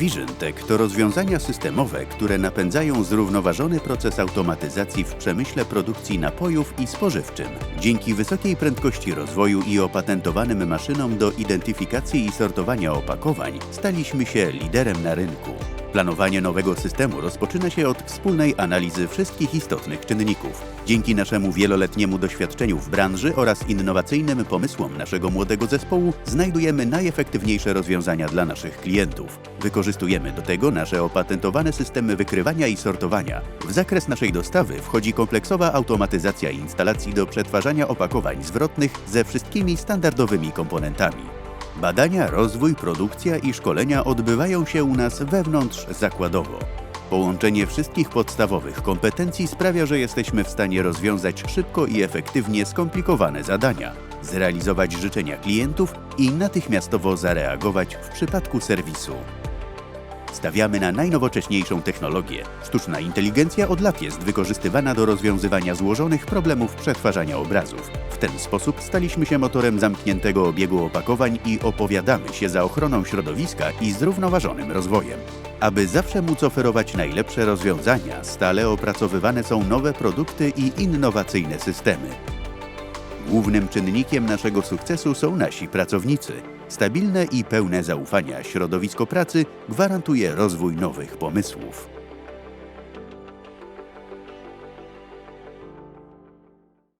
VisionTech to rozwiązania systemowe, które napędzają zrównoważony proces automatyzacji w przemyśle produkcji napojów i spożywczym. Dzięki wysokiej prędkości rozwoju i opatentowanym maszynom do identyfikacji i sortowania opakowań staliśmy się liderem na rynku. Planowanie nowego systemu rozpoczyna się od wspólnej analizy wszystkich istotnych czynników. Dzięki naszemu wieloletniemu doświadczeniu w branży oraz innowacyjnym pomysłom naszego młodego zespołu znajdujemy najefektywniejsze rozwiązania dla naszych klientów. Wykorzystujemy do tego nasze opatentowane systemy wykrywania i sortowania. W zakres naszej dostawy wchodzi kompleksowa automatyzacja instalacji do przetwarzania opakowań zwrotnych ze wszystkimi standardowymi komponentami. Badania, rozwój, produkcja i szkolenia odbywają się u nas wewnątrz zakładowo. Połączenie wszystkich podstawowych kompetencji sprawia, że jesteśmy w stanie rozwiązać szybko i efektywnie skomplikowane zadania, zrealizować życzenia klientów i natychmiastowo zareagować w przypadku serwisu. Stawiamy na najnowocześniejszą technologię. Sztuczna inteligencja od lat jest wykorzystywana do rozwiązywania złożonych problemów przetwarzania obrazów. Ten sposób staliśmy się motorem zamkniętego obiegu opakowań i opowiadamy się za ochroną środowiska i zrównoważonym rozwojem. Aby zawsze móc oferować najlepsze rozwiązania, stale opracowywane są nowe produkty i innowacyjne systemy. Głównym czynnikiem naszego sukcesu są nasi pracownicy. Stabilne i pełne zaufania środowisko pracy gwarantuje rozwój nowych pomysłów.